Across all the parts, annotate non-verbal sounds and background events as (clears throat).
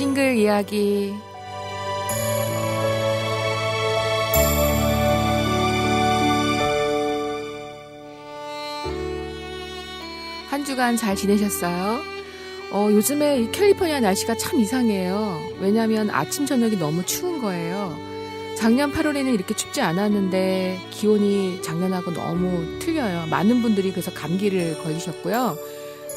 싱글 이야기 한 주간 잘 지내셨어요? 어, 요즘에 이 캘리포니아 날씨가 참 이상해요. 왜냐하면 아침 저녁이 너무 추운 거예요. 작년 8월에는 이렇게 춥지 않았는데 기온이 작년하고 너무 틀려요. 많은 분들이 그래서 감기를 걸리셨고요.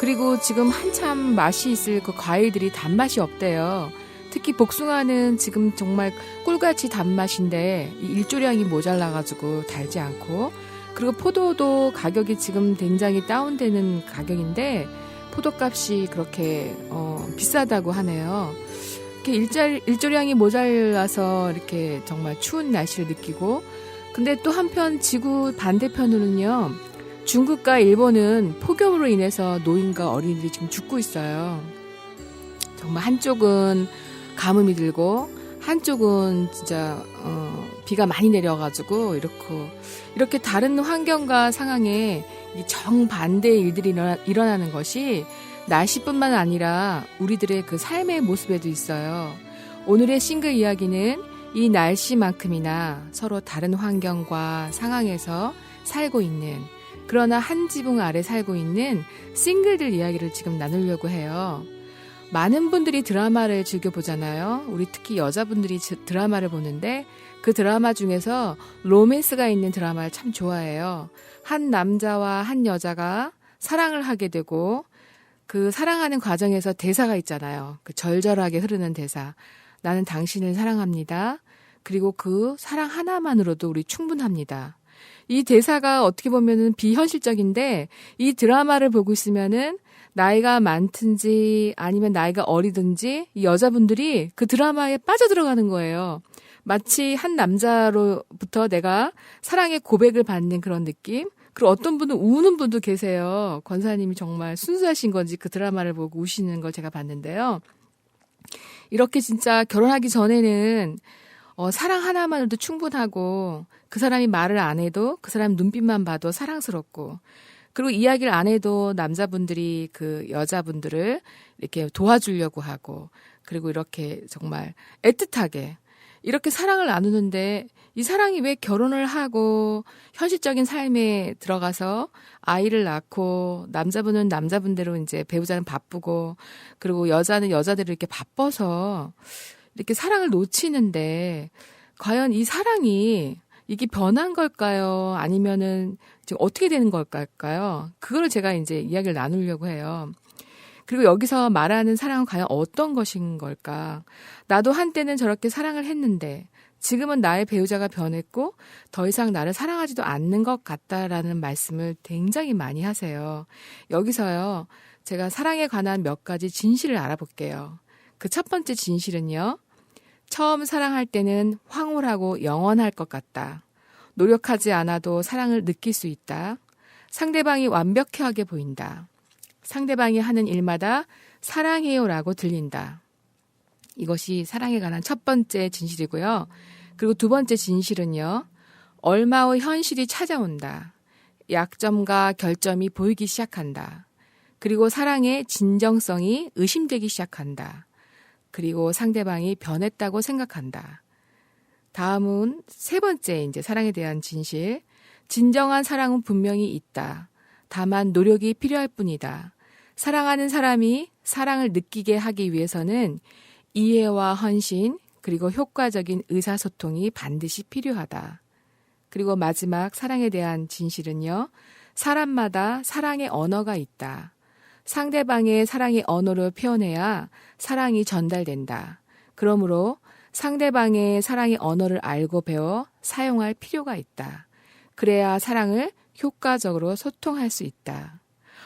그리고 지금 한참 맛이 있을 그 과일들이 단맛이 없대요. 특히 복숭아는 지금 정말 꿀같이 단맛인데 이 일조량이 모자라가지고 달지 않고 그리고 포도도 가격이 지금 굉장히 다운되는 가격인데 포도값이 그렇게 어, 비싸다고 하네요. 이렇게 일자, 일조량이 모자라서 이렇게 정말 추운 날씨를 느끼고 근데 또 한편 지구 반대편으로는요. 중국과 일본은 폭염으로 인해서 노인과 어린이들이 지금 죽고 있어요. 정말 한쪽은 가뭄이 들고 한쪽은 진짜 어, 비가 많이 내려가지고 이렇게 이렇게 다른 환경과 상황에 정반대의 일들이 일어나, 일어나는 것이 날씨뿐만 아니라 우리들의 그 삶의 모습에도 있어요. 오늘의 싱글 이야기는 이 날씨만큼이나 서로 다른 환경과 상황에서 살고 있는 그러나 한 지붕 아래 살고 있는 싱글들 이야기를 지금 나누려고 해요. 많은 분들이 드라마를 즐겨 보잖아요. 우리 특히 여자분들이 드라마를 보는데 그 드라마 중에서 로맨스가 있는 드라마를 참 좋아해요. 한 남자와 한 여자가 사랑을 하게 되고 그 사랑하는 과정에서 대사가 있잖아요. 그 절절하게 흐르는 대사. 나는 당신을 사랑합니다. 그리고 그 사랑 하나만으로도 우리 충분합니다. 이 대사가 어떻게 보면은 비현실적인데 이 드라마를 보고 있으면은 나이가 많든지 아니면 나이가 어리든지 이 여자분들이 그 드라마에 빠져들어가는 거예요. 마치 한 남자로부터 내가 사랑의 고백을 받는 그런 느낌? 그리고 어떤 분은 우는 분도 계세요. 권사님이 정말 순수하신 건지 그 드라마를 보고 우시는 걸 제가 봤는데요. 이렇게 진짜 결혼하기 전에는 어, 사랑 하나만으로도 충분하고 그 사람이 말을 안 해도 그 사람 눈빛만 봐도 사랑스럽고. 그리고 이야기를 안 해도 남자분들이 그 여자분들을 이렇게 도와주려고 하고 그리고 이렇게 정말 애틋하게 이렇게 사랑을 나누는데 이 사랑이 왜 결혼을 하고 현실적인 삶에 들어가서 아이를 낳고 남자분은 남자분대로 이제 배우자는 바쁘고 그리고 여자는 여자대로 이렇게 바빠서 이렇게 사랑을 놓치는데 과연 이 사랑이 이게 변한 걸까요? 아니면은 지금 어떻게 되는 걸까요? 그걸 제가 이제 이야기를 나누려고 해요. 그리고 여기서 말하는 사랑은 과연 어떤 것인 걸까? 나도 한때는 저렇게 사랑을 했는데 지금은 나의 배우자가 변했고 더 이상 나를 사랑하지도 않는 것 같다라는 말씀을 굉장히 많이 하세요. 여기서요. 제가 사랑에 관한 몇 가지 진실을 알아볼게요. 그 첫 번째 진실은요. 처음 사랑할 때는 황홀하고 영원할 것 같다. 노력하지 않아도 사랑을 느낄 수 있다. 상대방이 완벽하게 보인다. 상대방이 하는 일마다 사랑해요라고 들린다. 이것이 사랑에 관한 첫 번째 진실이고요. 그리고 두 번째 진실은요. 얼마 후 현실이 찾아온다. 약점과 결점이 보이기 시작한다. 그리고 사랑의 진정성이 의심되기 시작한다. 그리고 상대방이 변했다고 생각한다. 다음은 세 번째 이제 사랑에 대한 진실. 진정한 사랑은 분명히 있다. 다만 노력이 필요할 뿐이다. 사랑하는 사람이 사랑을 느끼게 하기 위해서는 이해와 헌신, 그리고 효과적인 의사소통이 반드시 필요하다. 그리고 마지막 사랑에 대한 진실은요. 사람마다 사랑의 언어가 있다. 상대방의 사랑의 언어를 표현해야 사랑이 전달된다. 그러므로 상대방의 사랑의 언어를 알고 배워 사용할 필요가 있다. 그래야 사랑을 효과적으로 소통할 수 있다.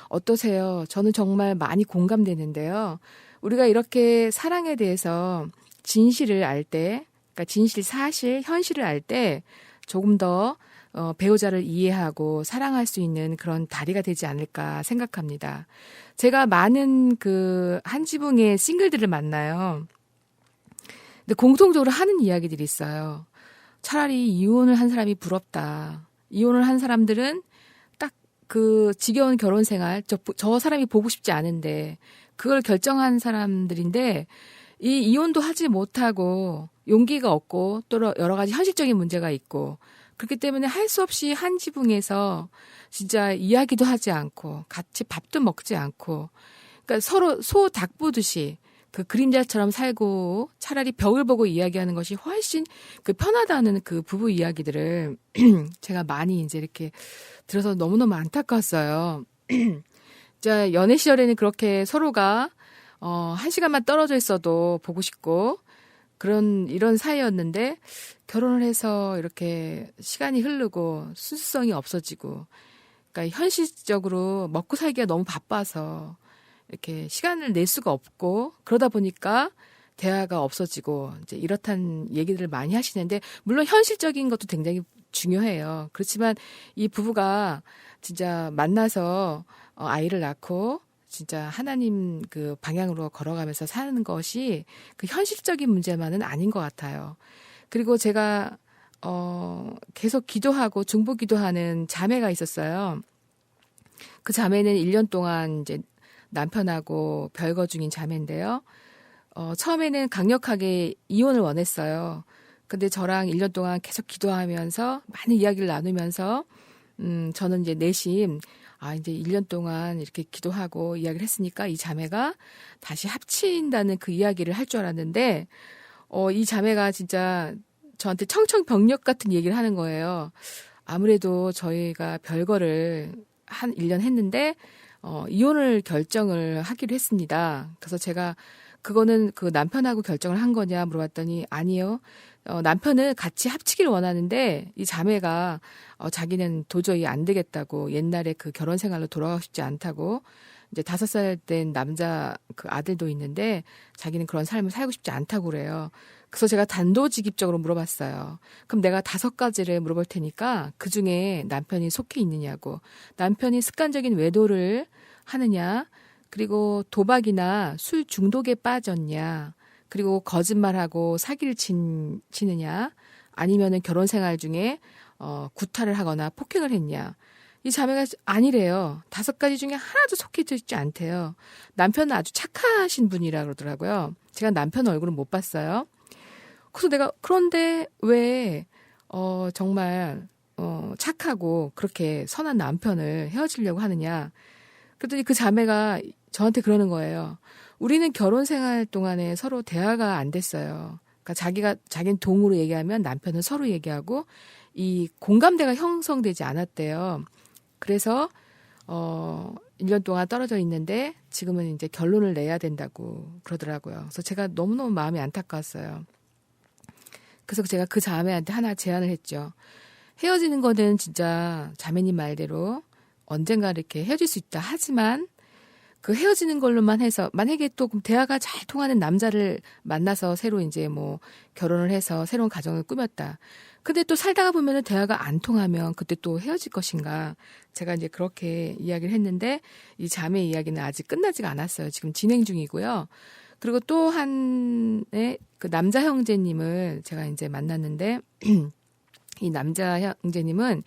어떠세요? 저는 정말 많이 공감되는데요. 우리가 이렇게 사랑에 대해서 진실을 알 때, 그러니까 진실, 사실, 현실을 알 때 조금 더 어, 배우자를 이해하고 사랑할 수 있는 그런 다리가 되지 않을까 생각합니다. 제가 많은 그 한 지붕의 싱글들을 만나요. 근데 공통적으로 하는 이야기들이 있어요. 차라리 이혼을 한 사람이 부럽다. 이혼을 한 사람들은 딱 그 지겨운 결혼 생활, 저, 저 사람이 보고 싶지 않은데, 그걸 결정한 사람들인데, 이 이혼도 하지 못하고 용기가 없고 또 여러 가지 현실적인 문제가 있고 그렇기 때문에 할 수 없이 한 지붕에서 진짜 이야기도 하지 않고 같이 밥도 먹지 않고 그러니까 서로 소 닭 보듯이 그 그림자처럼 살고 차라리 벽을 보고 이야기하는 것이 훨씬 그 편하다는 그 부부 이야기들을 (clears throat) 제가 많이 이제 이렇게 들어서 너무너무 안타까웠어요. (clears throat) 자, 연애 시절에는 그렇게 서로가 어, 한 시간만 떨어져 있어도 보고 싶고 그런 이런 사이였는데 결혼을 해서 이렇게 시간이 흐르고 순수성이 없어지고 그러니까 현실적으로 먹고 살기가 너무 바빠서 이렇게 시간을 낼 수가 없고 그러다 보니까 대화가 없어지고 이제 이렇단 얘기들을 많이 하시는데 물론 현실적인 것도 굉장히 중요해요. 그렇지만 이 부부가 진짜 만나서 어, 아이를 낳고 진짜 하나님 그 방향으로 걸어가면서 사는 것이 그 현실적인 문제만은 아닌 것 같아요. 그리고 제가 어 계속 기도하고 중보 기도하는 자매가 있었어요. 그 자매는 1년 동안 이제 남편하고 별거 중인 자매인데요. 어 처음에는 강력하게 이혼을 원했어요. 근데 저랑 1년 동안 계속 기도하면서 많은 이야기를 나누면서 음 저는 이제 내심 아, 이제 1년 동안 이렇게 기도하고 이야기를 했으니까 이 자매가 다시 합친다는 그 이야기를 할 줄 알았는데, 어, 이 자매가 진짜 저한테 청청병력 같은 얘기를 하는 거예요. 아무래도 저희가 별거를 한 1년 했는데, 어, 이혼을 결정을 하기로 했습니다. 그래서 제가 그거는 그 남편하고 결정을 한 거냐 물어봤더니 아니요. 어, 남편은 같이 합치기를 원하는데 이 자매가 어, 자기는 도저히 안 되겠다고 옛날에 그 결혼 생활로 돌아가고 싶지 않다고 이제 다섯 살 된 남자 그 아들도 있는데 자기는 그런 삶을 살고 싶지 않다고 그래요. 그래서 제가 단도직입적으로 물어봤어요. 그럼 내가 다섯 가지를 물어볼 테니까 그 중에 남편이 속해 있느냐고. 남편이 습관적인 외도를 하느냐, 그리고 도박이나 술 중독에 빠졌냐, 그리고 거짓말하고 사기를 친, 치느냐, 아니면은 결혼 생활 중에 어, 구타를 하거나 폭행을 했냐. 이 자매가 아니래요. 다섯 가지 중에 하나도 속해 있지 않대요. 남편은 아주 착하신 분이라 그러더라고요. 제가 남편 얼굴은 못 봤어요. 그래서 내가 그런데 왜 어, 정말 어, 착하고 그렇게 선한 남편을 헤어지려고 하느냐. 그랬더니 그 자매가 저한테 그러는 거예요. 우리는 결혼 생활 동안에 서로 대화가 안 됐어요. 그러니까 자기가 자기는 동으로 얘기하면 남편은 서로 얘기하고 이 공감대가 형성되지 않았대요. 그래서 어 1년 동안 떨어져 있는데 지금은 이제 결론을 내야 된다고 그러더라고요. 그래서 제가 너무너무 마음이 안타까웠어요. 그래서 제가 그 자매한테 하나 제안을 했죠. 헤어지는 거는 진짜 자매님 말대로 언젠가 이렇게 헤어질 수 있다. 하지만 그 헤어지는 걸로만 해서 만약에 또 대화가 잘 통하는 남자를 만나서 새로 이제 뭐 결혼을 해서 새로운 가정을 꾸몄다. 근데 또 살다가 보면은 대화가 안 통하면 그때 또 헤어질 것인가. 제가 이제 그렇게 이야기를 했는데 이 자매 이야기는 아직 끝나지가 않았어요. 지금 진행 중이고요. 그리고 또 한의 그 남자 형제님을 제가 이제 만났는데 (clears throat) 이 남자 형제님은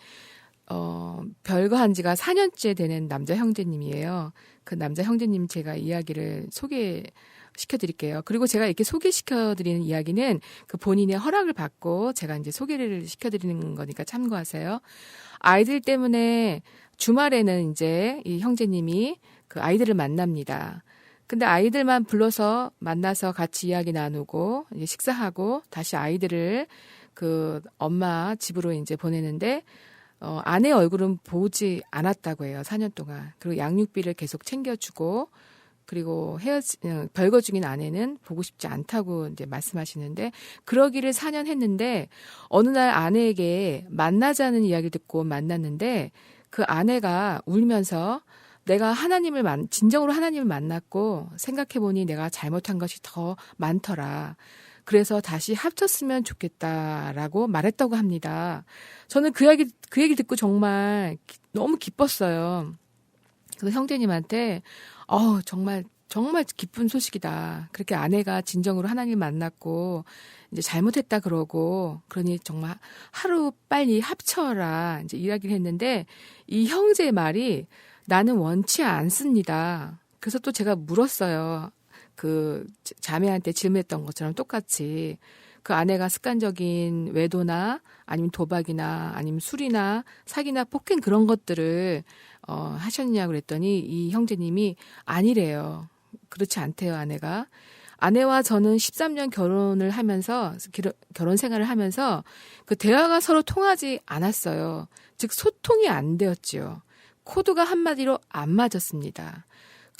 어 별거 한 지가 4년째 되는 남자 형제님이에요. 그 남자 형제님 제가 이야기를 소개 시켜드릴게요. 그리고 제가 이렇게 소개시켜드리는 이야기는 그 본인의 허락을 받고 제가 이제 소개를 시켜드리는 거니까 참고하세요. 아이들 때문에 주말에는 이제 이 형제님이 그 아이들을 만납니다. 근데 아이들만 불러서 만나서 같이 이야기 나누고 이제 식사하고 다시 아이들을 그 엄마 집으로 이제 보내는데 어, 아내 얼굴은 보지 않았다고 해요. 4년 동안. 그리고 양육비를 계속 챙겨주고 그리고 헤어지 어, 별거 중인 아내는 보고 싶지 않다고 이제 말씀하시는데 그러기를 4년 했는데 어느 날 아내에게 만나자는 이야기를 듣고 만났는데 그 아내가 울면서 내가 하나님을 만 진정으로 하나님을 만났고 생각해 보니 내가 잘못한 것이 더 많더라. 그래서 다시 합쳤으면 좋겠다라고 말했다고 합니다. 저는 그 얘기 그 얘기 듣고 정말 기, 너무 기뻤어요. 그래서 형제님한테 어 정말 정말 기쁜 소식이다. 그렇게 아내가 진정으로 하나님 만났고 이제 잘못했다 그러고 그러니 정말 하루 빨리 합쳐라 이제 이야기를 했는데 이 형제의 말이 나는 원치 않습니다. 그래서 또 제가 물었어요. 그 자매한테 질문했던 것처럼 똑같이 그 아내가 습관적인 외도나 아니면 도박이나 아니면 술이나 사기나 폭행 그런 것들을 어 하셨냐 그랬더니 이 형제님이 아니래요. 그렇지 않대요, 아내가. 아내와 저는 13년 결혼을 하면서 결혼 생활을 하면서 그 대화가 서로 통하지 않았어요. 즉 소통이 안 되었지요. 코드가 한마디로 안 맞았습니다.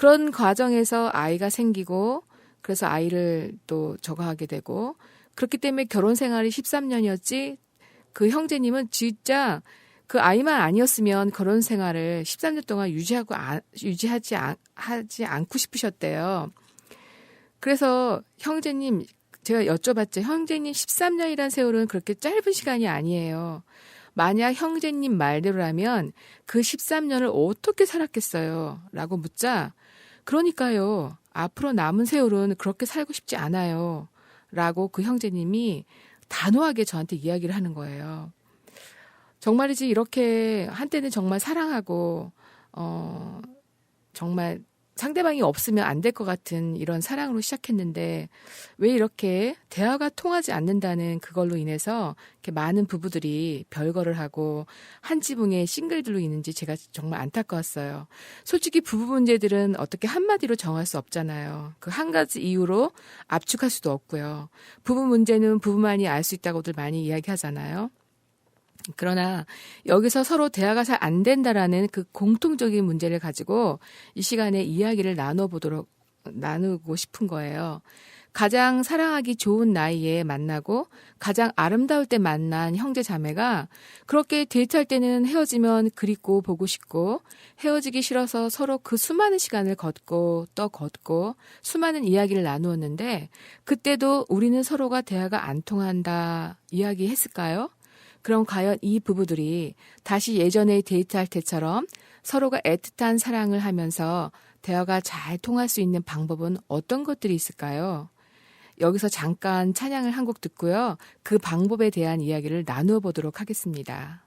그런 과정에서 아이가 생기고 그래서 아이를 또 저거 하게 되고 그렇기 때문에 결혼 생활이 13년이었지 그 형제님은 진짜 그 아이만 아니었으면 결혼 생활을 13년 동안 유지하고 아- 유지하지 않, 하지 않고 싶으셨대요. 그래서 형제님 제가 여쭤봤죠. 형제님 13년이란 세월은 그렇게 짧은 시간이 아니에요. 만약 형제님 말대로라면 그 13년을 어떻게 살았겠어요? 라고 묻자 그러니까요. 앞으로 남은 세월은 그렇게 살고 싶지 않아요. 라고 그 형제님이 단호하게 저한테 이야기를 하는 거예요. 정말이지 이렇게 한때는 정말 사랑하고 어 정말 상대방이 없으면 안 될 것 같은 이런 사랑으로 시작했는데 왜 이렇게 대화가 통하지 않는다는 그걸로 인해서 이렇게 많은 부부들이 별거를 하고 한 지붕에 싱글들로 있는지 제가 정말 안타까웠어요. 솔직히 부부 문제들은 어떻게 한마디로 정할 수 없잖아요. 그 한 가지 이유로 압축할 수도 없고요. 부부 문제는 부부만이 알 수 있다고들 많이 이야기하잖아요. 그러나 여기서 서로 대화가 잘 안 된다라는 그 공통적인 문제를 가지고 이 시간에 이야기를 나눠보도록 나누고 싶은 거예요. 가장 사랑하기 좋은 나이에 만나고 가장 아름다울 때 만난 형제 자매가 그렇게 데이트할 때는 헤어지면 그립고 보고 싶고 헤어지기 싫어서 서로 그 수많은 시간을 걷고 또 걷고 수많은 이야기를 나누었는데 그때도 우리는 서로가 대화가 안 통한다 이야기했을까요? 그럼 과연 이 부부들이 다시 예전에 데이트할 때처럼 서로가 애틋한 사랑을 하면서 대화가 잘 통할 수 있는 방법은 어떤 것들이 있을까요? 여기서 잠깐 찬양을 한 곡 듣고요. 그 방법에 대한 이야기를 나누어 보도록 하겠습니다.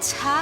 서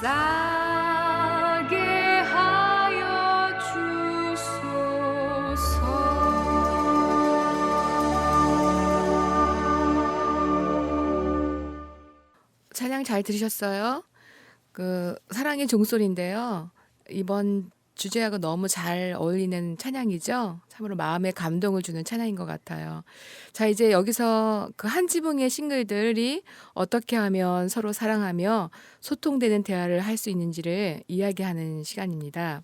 싸게 하여 주소서 찬양 잘 들으셨어요? 그 사랑의 종소리인데요. 이번 주제하고 너무 잘 어울리는 찬양이죠. 참으로 마음에 감동을 주는 찬양인 것 같아요. 자, 이제 여기서 그 한 지붕의 싱글들이 어떻게 하면 서로 사랑하며 소통되는 대화를 할 수 있는지를 이야기하는 시간입니다.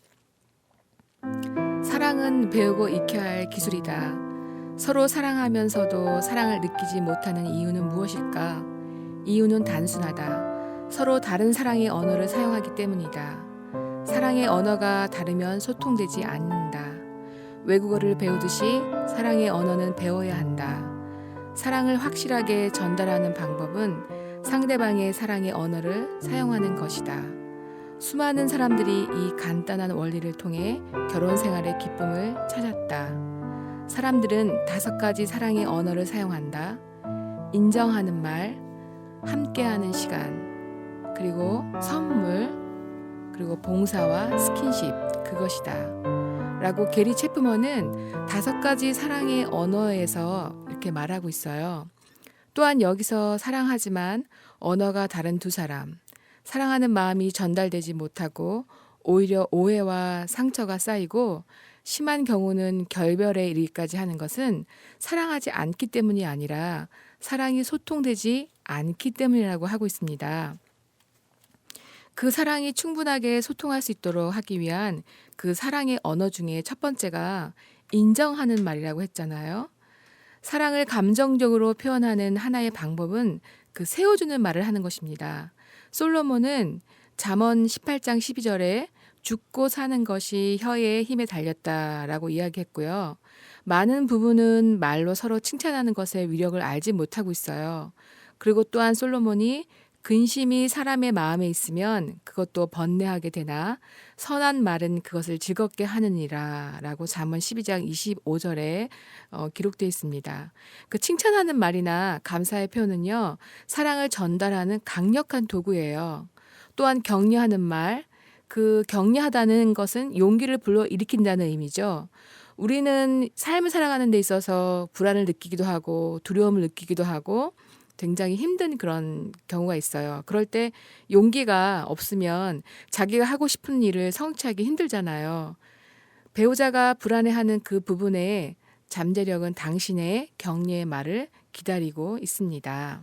사랑은 배우고 익혀야 할 기술이다. 서로 사랑하면서도 사랑을 느끼지 못하는 이유는 무엇일까? 이유는 단순하다. 서로 다른 사랑의 언어를 사용하기 때문이다. 사랑의 언어가 다르면 소통되지 않는다. 외국어를 배우듯이 사랑의 언어는 배워야 한다. 사랑을 확실하게 전달하는 방법은 상대방의 사랑의 언어를 사용하는 것이다. 수많은 사람들이 이 간단한 원리를 통해 결혼 생활의 기쁨을 찾았다. 사람들은 다섯 가지 사랑의 언어를 사용한다. 인정하는 말, 함께하는 시간, 그리고 선물, 그리고 봉사와 스킨십, 그것이다. 라고 게리 체프먼은 다섯 가지 사랑의 언어에서 이렇게 말하고 있어요. 또한 여기서 사랑하지만 언어가 다른 두 사람, 사랑하는 마음이 전달되지 못하고 오히려 오해와 상처가 쌓이고 심한 경우는 결별에 이르기까지 하는 것은 사랑하지 않기 때문이 아니라 사랑이 소통되지 않기 때문이라고 하고 있습니다. 그 사랑이 충분하게 소통할 수 있도록 하기 위한 그 사랑의 언어 중에 첫 번째가 인정하는 말이라고 했잖아요. 사랑을 감정적으로 표현하는 하나의 방법은 그 세워주는 말을 하는 것입니다. 솔로몬은 잠언 18장 12절에 죽고 사는 것이 혀의 힘에 달렸다라고 이야기했고요. 많은 부분은 말로 서로 칭찬하는 것의 위력을 알지 못하고 있어요. 그리고 또한 솔로몬이 근심이 사람의 마음에 있으면 그것도 번뇌하게 되나 선한 말은 그것을 즐겁게 하느니라라고 잠언 12장 25절에 어, 기록되어 있습니다. 그 칭찬하는 말이나 감사의 표현은요 사랑을 전달하는 강력한 도구예요. 또한 격려하는 말, 그 격려하다는 것은 용기를 불러 일으킨다는 의미죠. 우리는 삶을 살아가는 데 있어서 불안을 느끼기도 하고 두려움을 느끼기도 하고 굉장히 힘든 그런 경우가 있어요. 그럴 때 용기가 없으면 자기가 하고 싶은 일을 성취하기 힘들잖아요. 배우자가 불안해하는 그 부분에 잠재력은 당신의 격려의 말을 기다리고 있습니다.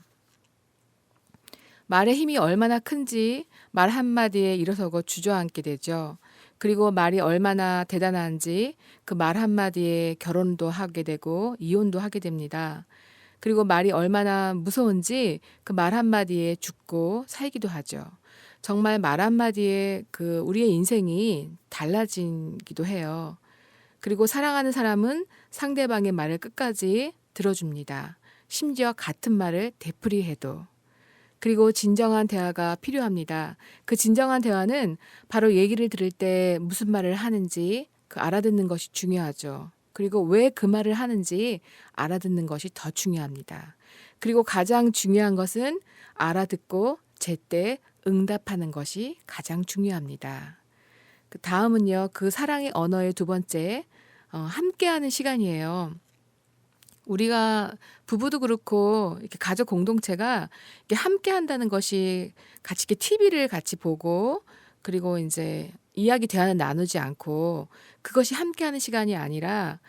말의 힘이 얼마나 큰지 말 한마디에 일어서고 주저앉게 되죠. 그리고 말이 얼마나 대단한지 그 말 한마디에 결혼도 하게 되고 이혼도 하게 됩니다. 그리고 말이 얼마나 무서운지 그 말 한마디에 죽고 살기도 하죠. 정말 말 한마디에 그 우리의 인생이 달라지기도 해요. 그리고 사랑하는 사람은 상대방의 말을 끝까지 들어줍니다. 심지어 같은 말을 되풀이해도. 그리고 진정한 대화가 필요합니다. 그 진정한 대화는 바로 얘기를 들을 때 무슨 말을 하는지 그 알아듣는 것이 중요하죠. 그리고 왜 그 말을 하는지 알아듣는 것이 더 중요합니다. 그리고 가장 중요한 것은 알아듣고 제때 응답하는 것이 가장 중요합니다. 그 다음은요, 그 사랑의 언어의 두 번째, 어, 함께하는 시간이에요. 우리가 부부도 그렇고 이렇게 가족 공동체가 이렇게 함께 한다는 것이 같이 이렇게 TV를 같이 보고 그리고 이제 이야기 대화는 나누지 않고 그것이 함께하는 시간이 아니라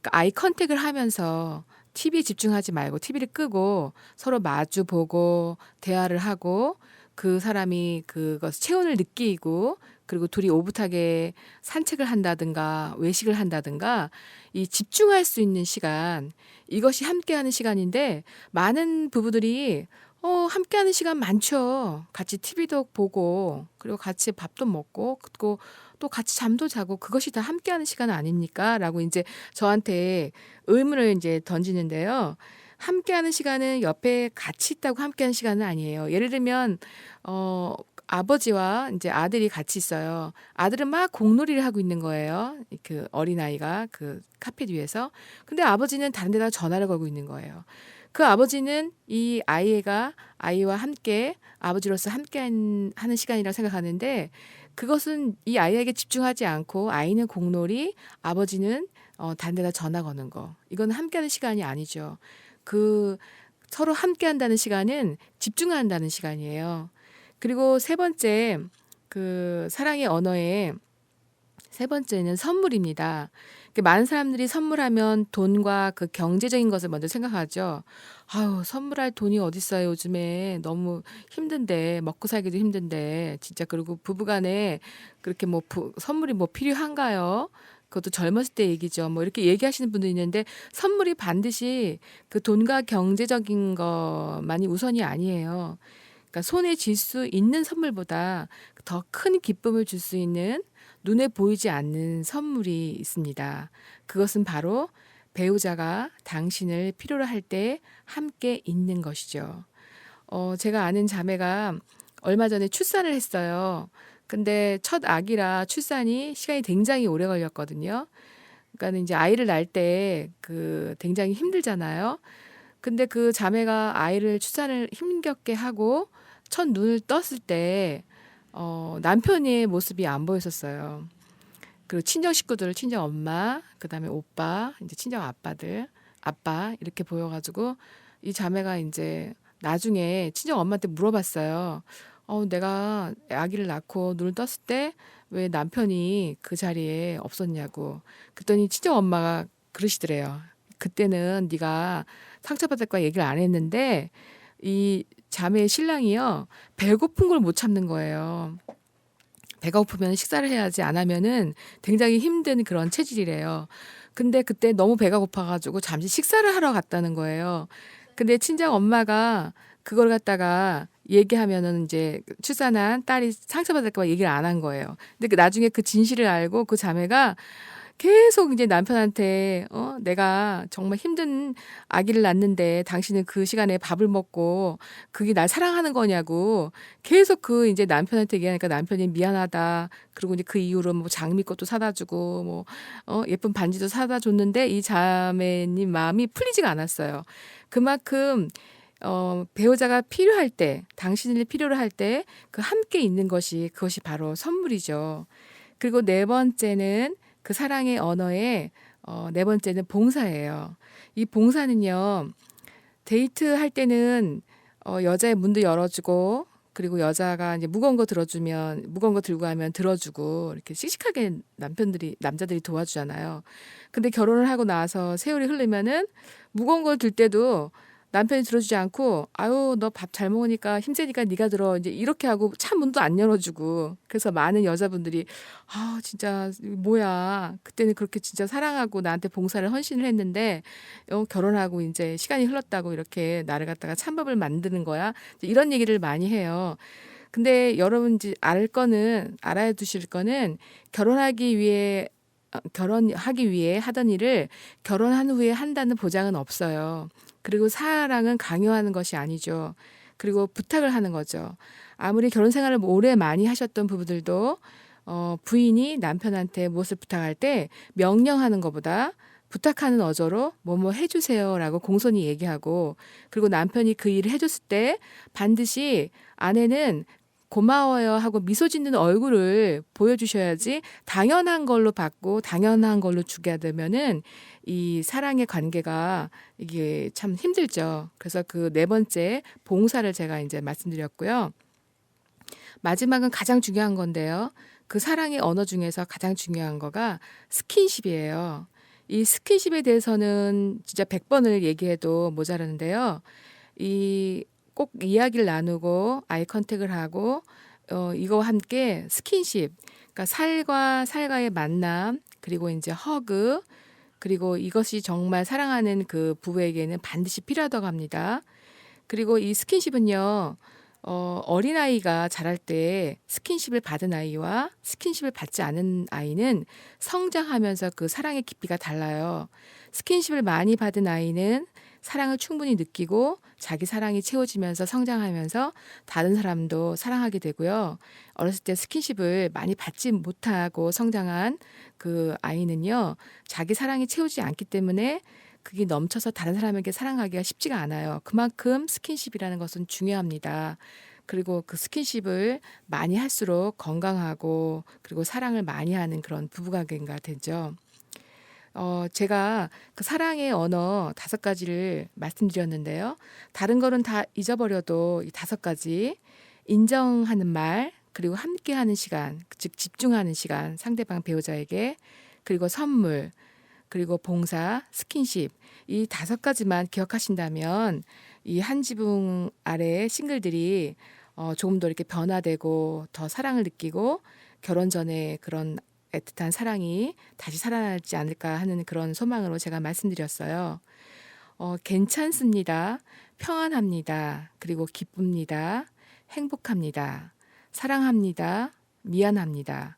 그러니까 아이 컨택을 하면서 TV에 집중하지 말고 TV를 끄고 서로 마주 보고 대화를 하고 그 사람이 그것 체온을 느끼고 그리고 둘이 오붓하게 산책을 한다든가 외식을 한다든가 이 집중할 수 있는 시간 이것이 함께하는 시간인데 많은 부부들이 어 함께하는 시간 많죠. 같이 TV도 보고 그리고 같이 밥도 먹고 그리고 또 같이 잠도 자고 그것이 다 함께하는 시간 아닙니까?라고 이제 저한테 의문을 이제 던지는데요. 함께하는 시간은 옆에 같이 있다고 함께하는 시간은 아니에요. 예를 들면 어 아버지와 이제 아들이 같이 있어요. 아들은 막 공놀이를 하고 있는 거예요. 그 어린아이가 그 카페 뒤에서. 근데 아버지는 다른 데다 전화를 걸고 있는 거예요. 그 아버지는 이 아이가 아이와 함께 아버지로서 함께 한- 하는 시간이라고 생각하는데 그것은 이 아이에게 집중하지 않고 아이는 공놀이, 아버지는 어, 다른 데다 전화 거는 거. 이거는 함께하는 시간이 아니죠. 그 서로 함께한다는 시간은 집중한다는 시간이에요. 그리고 세 번째 그 사랑의 언어의 세 번째는 선물입니다. 그 많은 사람들이 선물하면 돈과 그 경제적인 것을 먼저 생각하죠. 아유, 선물할 돈이 어딨어요, 요즘에. 너무 힘든데, 먹고 살기도 힘든데, 진짜. 그리고 부부간에 그렇게 뭐 부- 선물이 뭐 필요한가요? 그것도 젊었을 때 얘기죠. 뭐 이렇게 얘기하시는 분도 있는데 선물이 반드시 그 돈과 경제적인 것만이 우선이 아니에요. 그러니까 손에 쥘 수 있는 선물보다 더 큰 기쁨을 줄 수 있는 눈에 보이지 않는 선물이 있습니다. 그것은 바로 배우자가 당신을 필요로 할 때 함께 있는 것이죠. 어, 제가 아는 자매가 얼마 전에 출산을 했어요. 근데 첫 아기라 출산이 시간이 굉장히 오래 걸렸거든요. 그러니까 이제 아이를 낳을 때 그 굉장히 힘들잖아요. 근데 그 자매가 아이를 출산을 힘겹게 하고 첫 눈을 떴을 때 어, 남편의 모습이 안 보였었어요. 그리고 친정 식구들, 친정 엄마, 그 다음에 오빠, 이제 친정 아빠들, 아빠 이렇게 보여가지고 이 자매가 이제 나중에 친정 엄마한테 물어봤어요. 어, 내가 아기를 낳고 눈을 떴을 때 왜 남편이 그 자리에 없었냐고. 그랬더니 친정 엄마가 그러시더래요. 그때는 네가 상처받을까 얘기를 안 했는데 이 자매의 신랑이요 배고픈 걸 못 참는 거예요. 배가 고프면 식사를 해야지 안 하면은 굉장히 힘든 그런 체질이래요. 근데 그때 너무 배가 고파가지고 잠시 식사를 하러 갔다는 거예요. 근데 친정 엄마가 그걸 갖다가 얘기하면은 이제 출산한 딸이 상처받을까 봐 얘기를 안 한 거예요. 근데 그 나중에 그 진실을 알고 그 자매가 계속 이제 남편한테 어 내가 정말 힘든 아기를 낳는데 당신은 그 시간에 밥을 먹고 그게 날 사랑하는 거냐고 계속 그 이제 남편한테 얘기하니까 남편이 미안하다 그리고 이제 그 이후로 뭐 장미꽃도 사다 주고 뭐 어 예쁜 반지도 사다 줬는데 이 자매님 마음이 풀리지가 않았어요. 그만큼 어 배우자가 필요할 때 당신을 필요로 할 때 그 함께 있는 것이 그것이 바로 선물이죠. 그리고 네 번째는 그 사랑의 언어의 어, 네 번째는 봉사예요. 이 봉사는요, 데이트 할 때는 어, 여자의 문도 열어주고, 그리고 여자가 이제 무거운 거 들어주면, 무거운 거 들고 가면 들어주고, 이렇게 씩씩하게 남편들이, 남자들이 도와주잖아요. 근데 결혼을 하고 나서 세월이 흐르면은 무거운 걸 들 때도 남편이 들어주지 않고 아유 너 밥 잘 먹으니까 힘세니까 네가 들어 이제 이렇게 하고 차 문도 안 열어주고 그래서 많은 여자분들이 아 진짜 뭐야 그때는 그렇게 진짜 사랑하고 나한테 봉사를 헌신을 했는데 어, 결혼하고 이제 시간이 흘렀다고 이렇게 나를 갖다가 찬밥을 만드는 거야 이런 얘기를 많이 해요. 근데 여러분 이제 알 거는 알아야 두실 거는 결혼하기 위해 어, 결혼하기 위해 하던 일을 결혼한 후에 한다는 보장은 없어요. 그리고 사랑은 강요하는 것이 아니죠. 그리고 부탁을 하는 거죠. 아무리 결혼 생활을 오래 많이 하셨던 부부들도 어, 부인이 남편한테 무엇을 부탁할 때 명령하는 것보다 부탁하는 어조로 뭐뭐 해주세요라고 공손히 얘기하고 그리고 남편이 그 일을 해줬을 때 반드시 아내는 고마워요 하고 미소 짓는 얼굴을 보여주셔야지 당연한 걸로 받고 당연한 걸로 주게 되면은 이 사랑의 관계가 이게 참 힘들죠. 그래서 그 네 번째 봉사를 제가 이제 말씀드렸고요. 마지막은 가장 중요한 건데요. 그 사랑의 언어 중에서 가장 중요한 거가 스킨십이에요. 이 스킨십에 대해서는 진짜 100번을 얘기해도 모자라는데요. 이 꼭 이야기를 나누고 아이 컨택을 하고 어 이거와 함께 스킨십 그러니까 살과 살과의 만남 그리고 이제 허그 그리고 이것이 정말 사랑하는 그 부부에게는 반드시 필요하다고 합니다. 그리고 이 스킨십은요. 어, 어린아이가 자랄 때 스킨십을 받은 아이와 스킨십을 받지 않은 아이는 성장하면서 그 사랑의 깊이가 달라요. 스킨십을 많이 받은 아이는 사랑을 충분히 느끼고 자기 사랑이 채워지면서 성장하면서 다른 사람도 사랑하게 되고요. 어렸을 때 스킨십을 많이 받지 못하고 성장한 그 아이는요, 자기 사랑이 채우지 않기 때문에 그게 넘쳐서 다른 사람에게 사랑하기가 쉽지가 않아요. 그만큼 스킨십이라는 것은 중요합니다. 그리고 그 스킨십을 많이 할수록 건강하고 그리고 사랑을 많이 하는 그런 부부관계가 되죠. 어, 제가 그 사랑의 언어 다섯 가지를 말씀드렸는데요. 다른 거는 다 잊어버려도 이 다섯 가지 인정하는 말, 그리고 함께하는 시간, 즉 집중하는 시간, 상대방 배우자에게 그리고 선물, 그리고 봉사, 스킨십 이 다섯 가지만 기억하신다면 이 한 지붕 아래 싱글들이 어, 조금 더 이렇게 변화되고 더 사랑을 느끼고 결혼 전에 그런 애틋한 사랑이 다시 살아나지 않을까 하는 그런 소망으로 제가 말씀드렸어요. 어, 괜찮습니다. 평안합니다. 그리고 기쁩니다. 행복합니다. 사랑합니다. 미안합니다.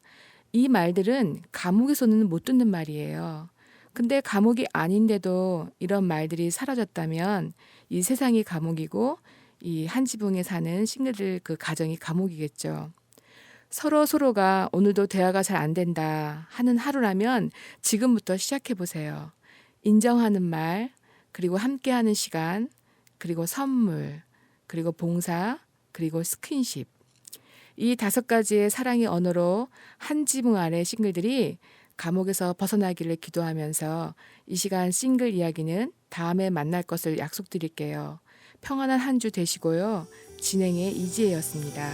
이 말들은 감옥에서는 못 듣는 말이에요. 근데 감옥이 아닌데도 이런 말들이 사라졌다면 이 세상이 감옥이고 이 한 지붕에 사는 싱글들 그 가정이 감옥이겠죠. 서로 서로가 오늘도 대화가 잘 안 된다 하는 하루라면 지금부터 시작해 보세요. 인정하는 말, 그리고 함께하는 시간, 그리고 선물, 그리고 봉사, 그리고 스킨십. 이 다섯 가지의 사랑의 언어로 한 지붕 아래 싱글들이 감옥에서 벗어나기를 기도하면서 이 시간 싱글 이야기는 다음에 만날 것을 약속드릴게요. 평안한 한 주 되시고요. 진행의 이지혜였습니다.